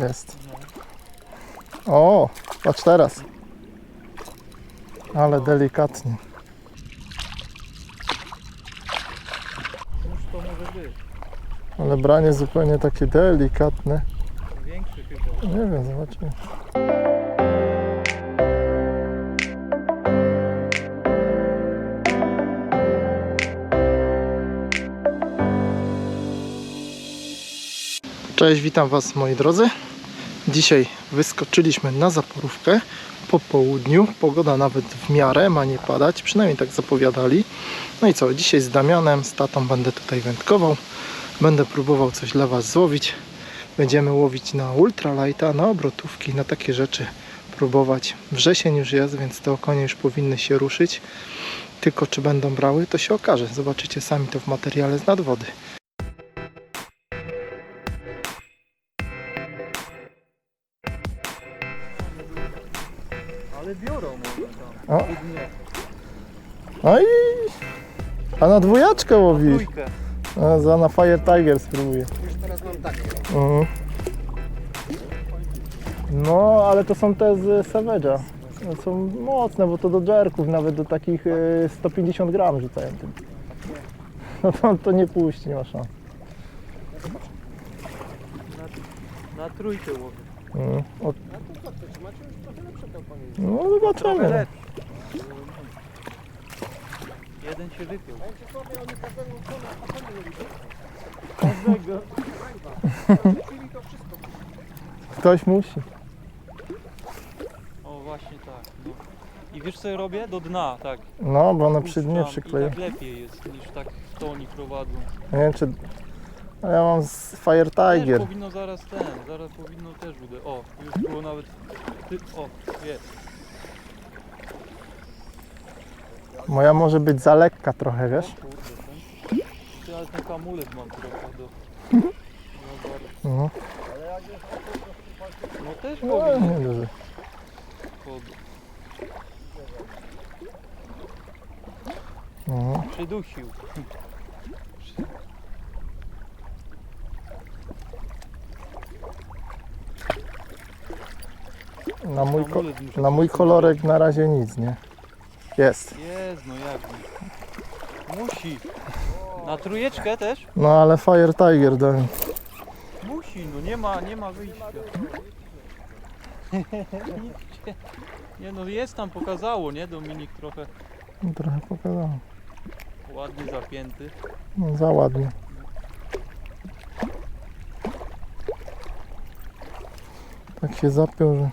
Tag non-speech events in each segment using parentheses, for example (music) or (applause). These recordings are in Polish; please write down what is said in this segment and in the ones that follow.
Jest. O, patrz teraz. Ale delikatnie. Cóż to może być? Ale branie zupełnie takie delikatne. Większy chyba. Nie wiem, zobaczymy. Cześć, witam Was moi drodzy. Dzisiaj wyskoczyliśmy na zaporówkę po południu. Pogoda nawet w miarę ma nie padać, przynajmniej tak zapowiadali. No i co, dzisiaj z Damianem, z tatą będę tutaj wędkował. Będę próbował coś dla Was złowić. Będziemy łowić na ultralighta, na obrotówki, na takie rzeczy próbować. Wrzesień już jest, więc te okonie już powinny się ruszyć. Tylko czy będą brały, to się okaże. Zobaczycie sami to w materiale z nadwody. O. Dnie. No. A na dwójaczkę Na łowisz. trójkę. A, za na Fire Tiger spróbuję. Już teraz mam takie. Mhm. No, ale to są te z Savage'a. No, Są mocne, bo to do jerków, nawet do takich e, 150 gram rzucają tym. No to, to nie puści, nie ma szans. Na, na trójkę łowię. O, A to co chcesz? Macie już trochę lepsze kompanie. no zobaczymy. lepszy. Jeden się wypiął. Ja ci powiem, oni każdego ukłona, a to nie lubię. Każdego. Czyli to wszystko. Ktoś musi. O właśnie tak. No. I wiesz co ja robię? Do dna, tak. No, bo one przy dnie Puszczam przykleją. Tak lepiej jest niż tak w toni prowadzą. Nie wiem czy... A ja mam z Fire Też Tiger. powinno zaraz ten, zaraz powinno też uderzyć. O, już było nawet. Ty, o, jest. Moja może być za lekka trochę, wiesz? O kurde, ten. Ty, ale ten hamulec mam trochę do. No, bardzo. No, no też no powinno. nie duży. Pod... No. Przydusił. Na mój, ko- muszę na mój kolorek na razie nic, nie? Jest. Jest, no jak. Musi. Na trójeczkę też? No ale Fire Tiger dałem. Musi, no nie ma, nie ma wyjścia. (laughs) nie no jest tam pokazało, nie? Dominik trochę No, trochę pokazałem. ładnie zapięty. No, za ładnie. Tak się zapiął, że...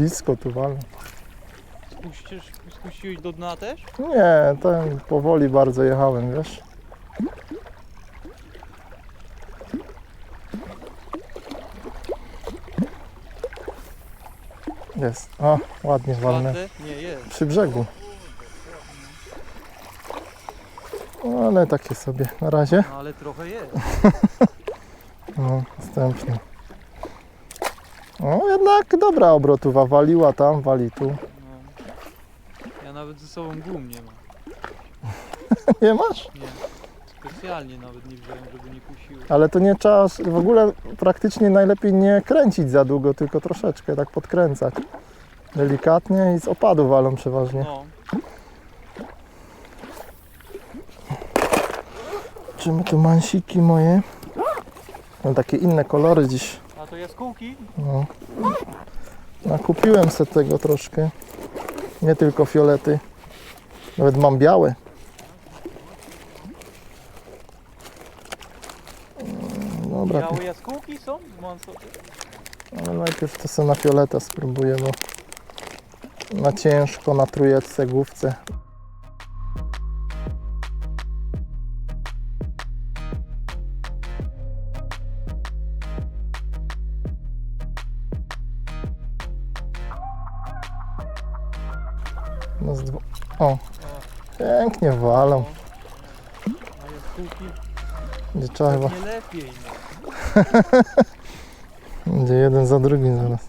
Blisko tu walę. Spuścisz, spuściłeś do dna też? Nie, ten powoli bardzo jechałem, wiesz? Jest. O, ładnie walne. Nie, jest. Przy brzegu. No, ale takie sobie na razie. No, ale trochę jest. (laughs) No, następny. No, jednak dobra obrotowa. Waliła tam, wali tu. No. Ja nawet ze sobą gum nie mam. (laughs) Nie masz? Nie. Specjalnie nawet nie wziąłem, żeby nie kusiły. Ale to nie trzeba w ogóle praktycznie najlepiej nie kręcić za długo, tylko troszeczkę tak podkręcać. Delikatnie i z opadu walą przeważnie. No. Czy my tu mansiki moje? Mam takie inne kolory dziś. To jaskółki? No. Nakupiłem sobie tego troszkę. Nie tylko fiolety. Nawet mam białe. Mm, Dobra, Białe jaskółki są? Sobie. ale najpierw to sobie na fioleta spróbuję, bo na ciężko, na trójeczce, główce. Trzeba chyba... pewnie lepiej. No. (laughs) Będzie jeden za drugim zaraz.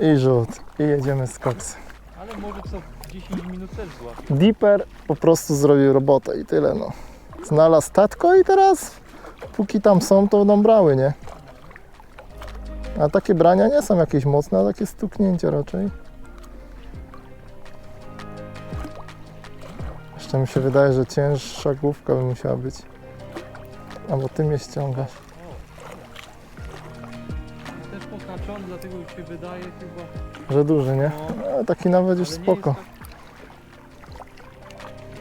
I rzut. I jedziemy z koksem. Ale może co 10 minut też złapie. Dipper po prostu zrobił robotę i tyle no. Znalazł tatko i teraz póki tam są, to będą brały, nie? A takie brania nie są jakieś mocne, a takie stuknięcia raczej. Jeszcze mi się wydaje, że cięższa główka by musiała być. Albo ty mnie ściągasz. Też poznaczony, dlatego mi się wydaje chyba. Że duży, nie? No, taki nawet już ale nie spoko. Jest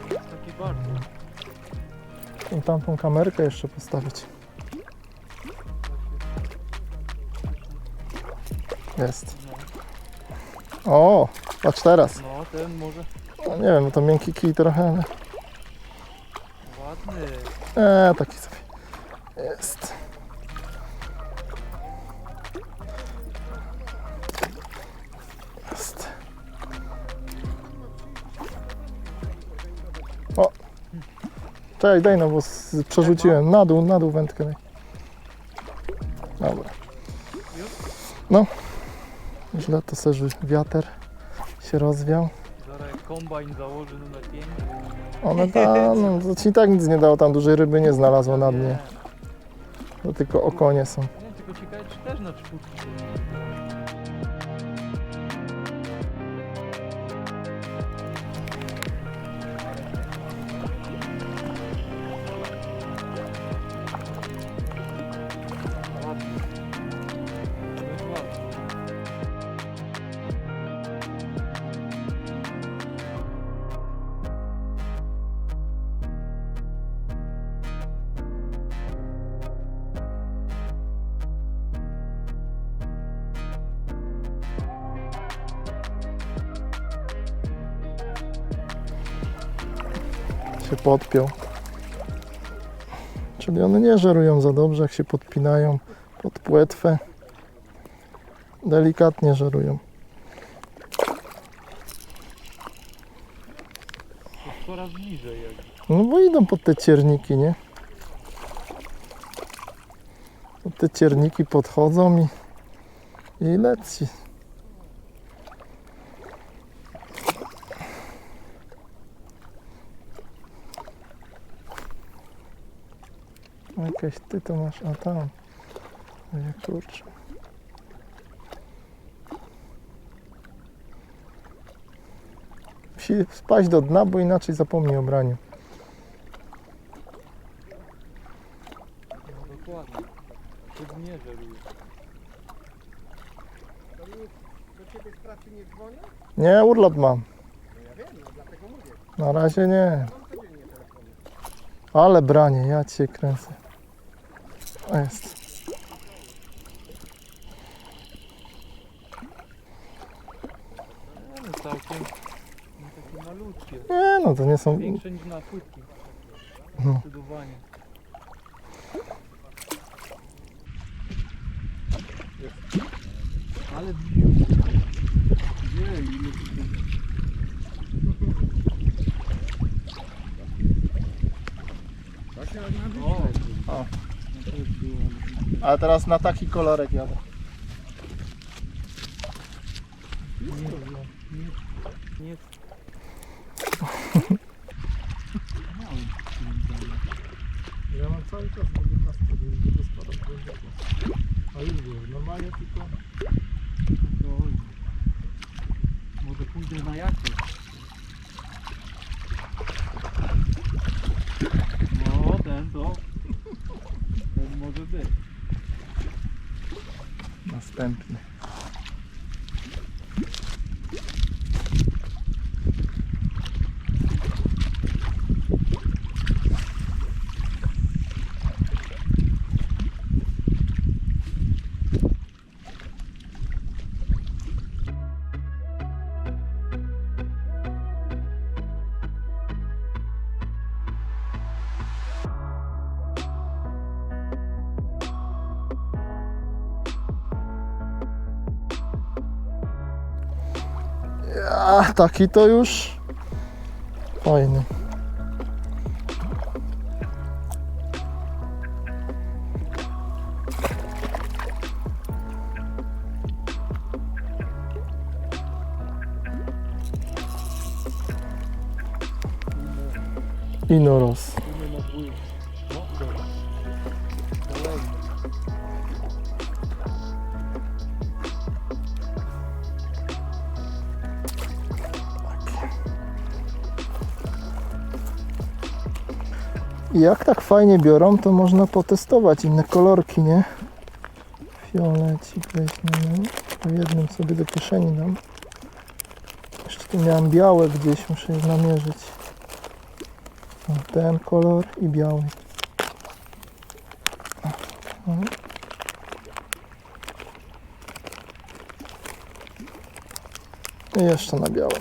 taki, jest taki bardzo. I tamtą kamerkę jeszcze postawić. Jest. No, O, patrz teraz. no ten może No, nie wiem, to miękki kij trochę, ale... ładny. Eee, taki sobie. Jest. Jest. O! Czekaj, daj no, bo z, przerzuciłem. Na dół, na dół wędkę daj. Dobra. No. Źle to serzy wiater się rozwiał. Kombajn założy numer 5. One tam, no, to ci tak nic nie dało, tam dużej ryby nie znalazło na dnie. To tylko okonie są. Nie, tylko ciekawe czy też na czwórki. Się podpiął. Czyli one nie żerują za dobrze, jak się podpinają pod płetwę. Delikatnie żerują. Coraz bliżej jakby. No bo idą pod te cierniki, nie? Pod te cierniki podchodzą i, i leci. Jakieś ty to masz, a tam. Oj, kurczę. Musi spaść do dna, bo inaczej zapomni o braniu. No dokładnie. To nie żeruje. To nikt do ciebie z pracy nie dzwoni? Nie, urlop mam. No ja wiem, no dlatego mówię. Na razie nie. Mam codziennie telefony. Ale branie, ja cię kręcę. O, jest. No, całkiem no, takie malutkie. Nie no, to nie są... Większe niż na płytki. No. Zdecydowanie. Ale nie, ile tu O, O. no to już było. A teraz na taki kolorek jadę. Nie, nie, Ja mam cały czas do 15, żeby spadać głęboko. A już było, normalnie tylko... to może pójdę na jakość. No, ten to. Ten może być. Następny. Ja, taki to już fajny. Jak tak fajnie biorą, to można potestować inne kolorki, nie? Fiolecik weźmiemy. Po jednym sobie do kieszeni dam. Jeszcze tu miałem białe gdzieś, muszę je namierzyć. O, ten kolor i biały. O. I jeszcze na białe.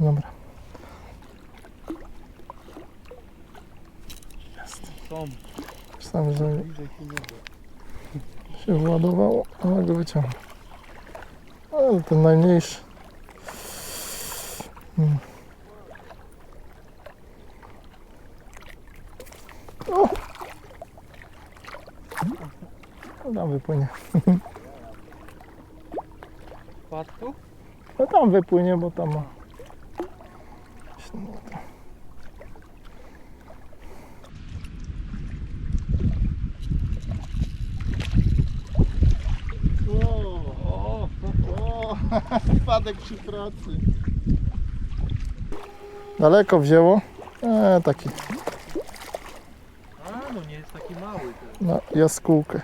Dobra. Są. Sam, że Bliżej się nie da. Się władowało, ale go wyciągnę. Ale ten najmniejszy. Hmm. O! No tam wypłynie. Padł tu? No tam wypłynie, bo tam ma. O, O, wpadek przy pracy. Daleko wzięło? E, taki a no nie jest taki mały też. na jaskółkę.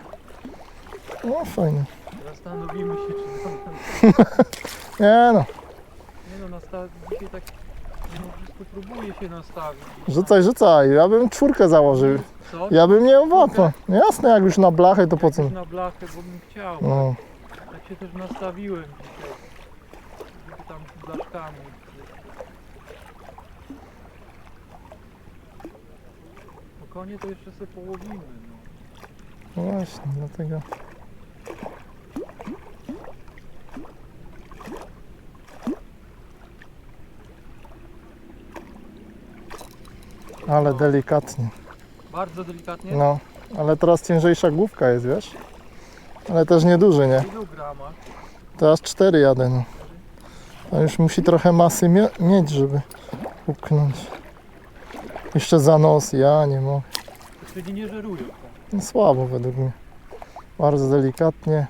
No fajnie. Zastanowimy się, czy tam... (laughs) Nie no, Nie no, nastaw... dzisiaj tak... No, wszystko próbuje się nastawić. rzucaj, rzucaj. Ja bym czwórkę założył. Co? Ja bym nie łapał. Jasne, jak już na blachę, to po co? Na blachę, bo bym chciał. No. Tak się też nastawiłem dzisiaj. Tam blaszkami. Spokojnie to jeszcze sobie połowimy. No. No właśnie, dlatego. Ale delikatnie. Bardzo delikatnie. No, ale teraz ciężejsza główka jest, wiesz? Ale też nieduży, nie? Ilu? Teraz cztery jadę, no. A już musi trochę masy mie- mieć, żeby upchnąć. Jeszcze za nos, ja nie mogę. Wtedy nie żerują. Tak. No, słabo według mnie. Bardzo delikatnie.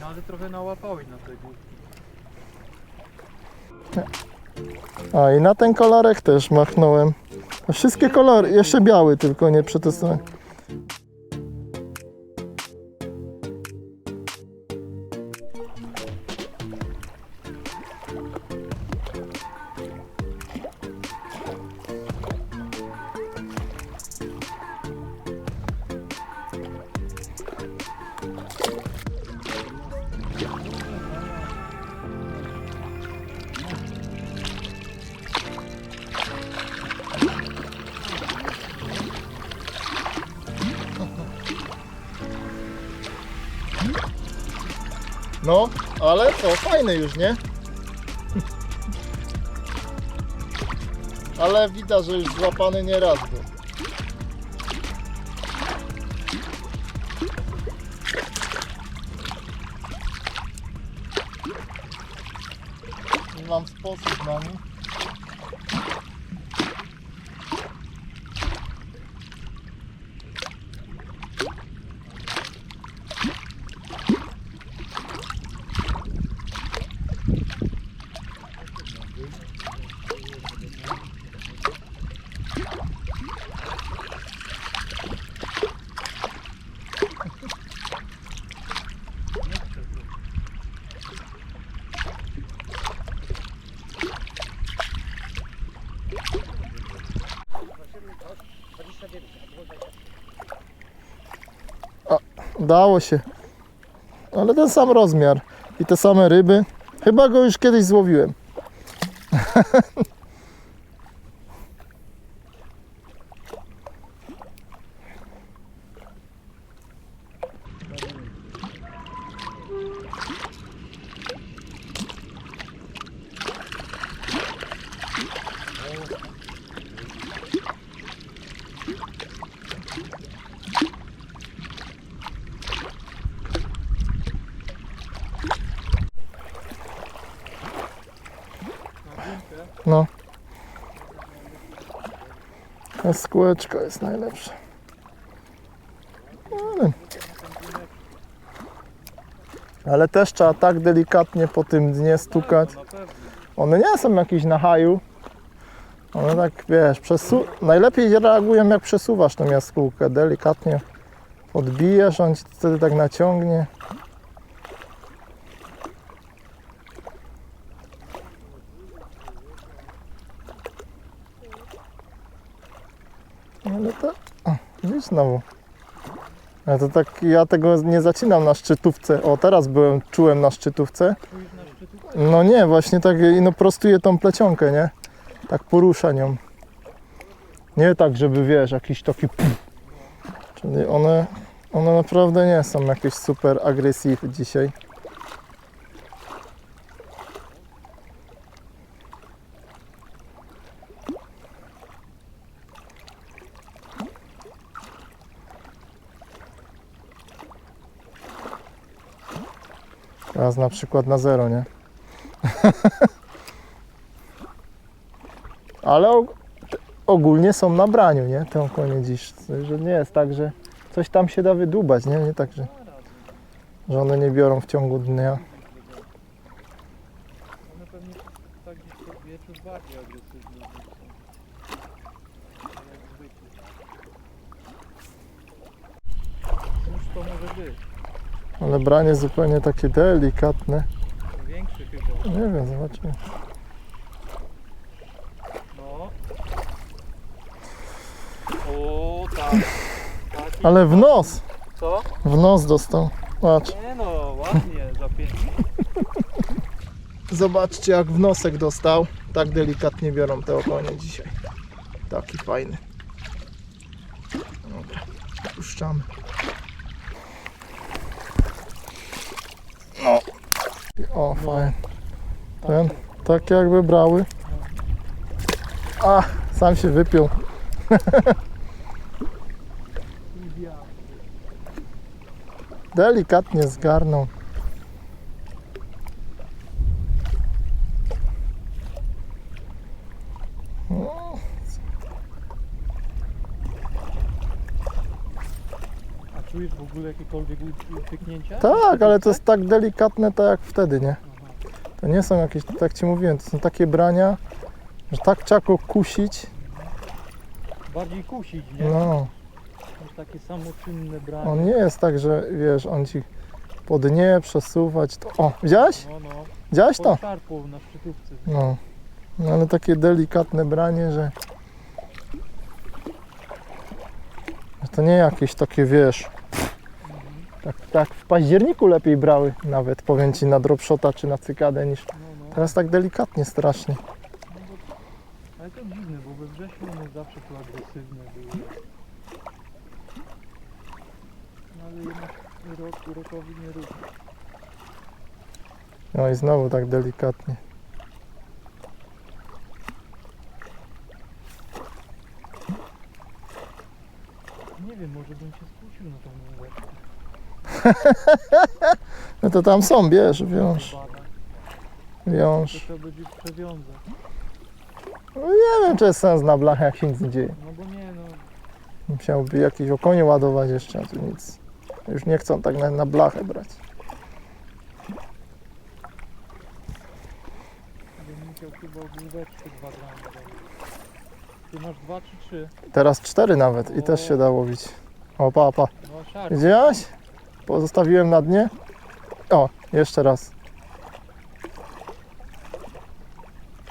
No ale trochę nałapałeś na tej główki. A i na ten kolorek też machnąłem. Wszystkie kolory, jeszcze biały tylko nie przetestowałem. No, ale to fajny już, nie? Ale widać, że już złapany nie raz był. Nie mam sposób na nim. Udało się. Ale ten sam rozmiar i te same ryby. Chyba go już kiedyś złowiłem. (laughs) Ta jest najlepsza. Ale, ale też trzeba tak delikatnie po tym dnie stukać. One nie są jakieś na haju. One tak, wiesz, przesu- najlepiej reagują jak przesuwasz tą jaskółkę. Delikatnie podbijesz, on ci wtedy tak naciągnie. Ale to, o, widzisz znowu. Ale to tak, ja tego nie zacinam na szczytówce. O, teraz byłem, czułem na szczytówce. No nie, właśnie tak no prostuję tą plecionkę, nie? Tak porusza nią. Nie tak, żeby wiesz, jakiś taki pff. Czyli one, one naprawdę nie są jakieś super agresyw dzisiaj. Teraz na przykład na zero, nie? (laughs) Ale og- ogólnie są na braniu, nie? Te konie dziś. Że nie jest tak, że coś tam się da wydłubać, nie? Nie tak, że, że one nie biorą w ciągu dnia. One pewnie tak gdzieś pod wieczór bardziej agresywne niż są. Jak zwykle. Cóż to może być? Ale branie zupełnie takie delikatne. Większy chyba. Nie wiem, zobaczymy. No. O tak. Taki. Ale w nos! Co? W nos dostał. Patrz. Nie no, ładnie. Zobaczcie jak w nosek dostał. Tak delikatnie biorą te okonie dzisiaj. Taki fajny. Dobra, puszczamy. O, fajnie. Ten, tak jakby brały. A, sam się wypiął. (laughs) Delikatnie zgarnął. A czujesz w ogóle jakiekolwiek u- pyknięcia? Tak, ale to jest tak delikatne, tak jak wtedy, nie? To nie są jakieś, tak jak Ci mówiłem, to są takie brania, że tak go kusić. Bardziej kusić, nie? No, Niż takie samoczynne branie. on nie jest tak, że wiesz, on Ci po dnie przesuwać. To... O, widziałeś? No, no. Widziałeś to? Szarpą na szczytówce. No. no, ale takie delikatne branie, że że to nie jakieś takie, wiesz, tak, tak w październiku lepiej brały nawet, powiem Ci, na dropshota czy na cykadę niż No, no. teraz tak delikatnie strasznie. No ale to dziwne, bo we wrześniu one zawsze tu agresywne były. No ale jednak rok, rokowi nie równy. No i znowu tak delikatnie. Nie wiem, może bym się skusił na tą główeczkę. (laughs) No to tam są, bierz, wiąż, wiąż. trzeba będzie przewiązać. No nie wiem, czy jest sens na blachę, jak się nic nie dzieje. No bo nie no, Musiałby jakieś okonie ładować jeszcze, a tu nic. Już nie chcą tak na, na blachę brać. bym musiał chyba główeczkę 2 gramy. Ty masz 2 czy 3? Teraz cztery nawet i też się da łowić. O, pa, pa. No szarp. Widziałaś? Pozostawiłem na dnie. O, jeszcze raz.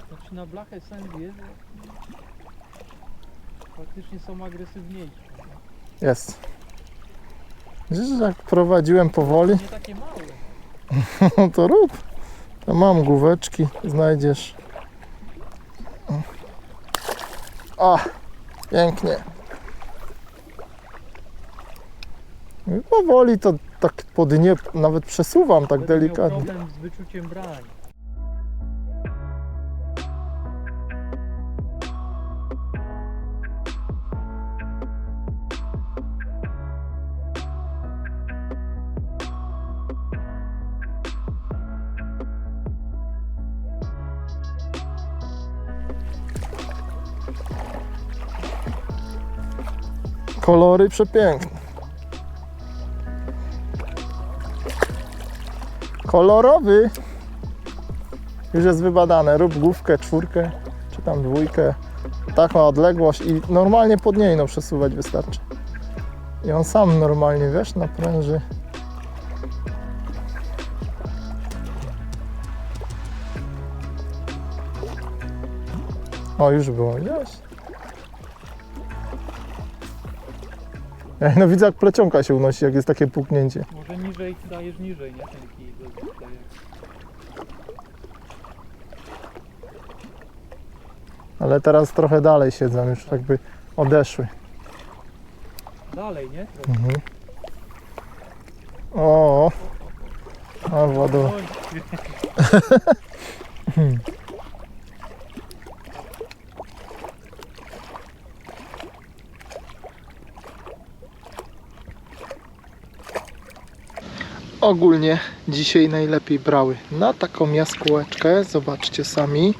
Znaczy na blachę sens jest, faktycznie są agresywniejsze. Jest. Widzisz, że jak prowadziłem powoli, Nie takie małe. (laughs) no to rób. To mam główeczki, znajdziesz. O, pięknie. I powoli to tak po dnie nawet przesuwam tak Będę delikatnie. Miał problem z wyczuciem brań. Kolory przepiękne. Kolorowy. Już jest wybadane. Rób główkę, czwórkę, czy tam dwójkę. Taką odległość i normalnie pod niej no przesuwać wystarczy. I on sam normalnie, wiesz, napręży. O, już było. Ej, No widzę jak plecionka się unosi, jak jest takie puknięcie. Może niżej dajesz niżej, nie? Ten kij dostaje. Ale teraz trochę dalej siedzą, już jakby odeszły. Dalej, nie? Mhm. O, a Władu. Oj, Ogólnie dzisiaj najlepiej brały na taką jaskółeczkę, zobaczcie sami.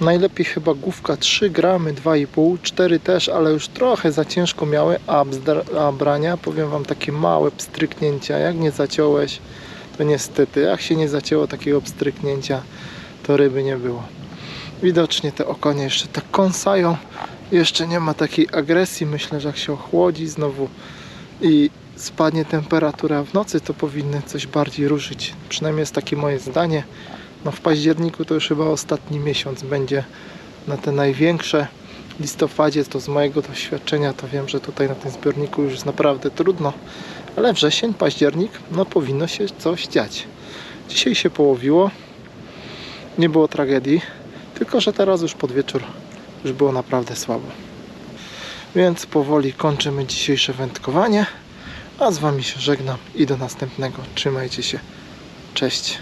Najlepiej chyba główka 3 gramy, 2,5, 4 też, ale już trochę za ciężko miały, a, brania, powiem Wam, takie małe pstryknięcia, jak nie zaciąłeś, to niestety, jak się nie zacięło takiego pstryknięcia, to ryby nie było. Widocznie te okonie jeszcze tak kąsają, jeszcze nie ma takiej agresji, myślę, że jak się ochłodzi znowu i spadnie temperatura w nocy, to powinny coś bardziej ruszyć. Przynajmniej jest takie moje zdanie. No w październiku to już chyba ostatni miesiąc będzie na te największe. W listopadzie to z mojego doświadczenia to wiem, że tutaj na tym zbiorniku już jest naprawdę trudno. Ale wrzesień, październik, no powinno się coś dziać. Dzisiaj się połowiło. Nie było tragedii. Tylko, że teraz już pod wieczór już było naprawdę słabo. Więc powoli kończymy dzisiejsze wędkowanie. A z Wami się żegnam i do następnego. Trzymajcie się. Cześć.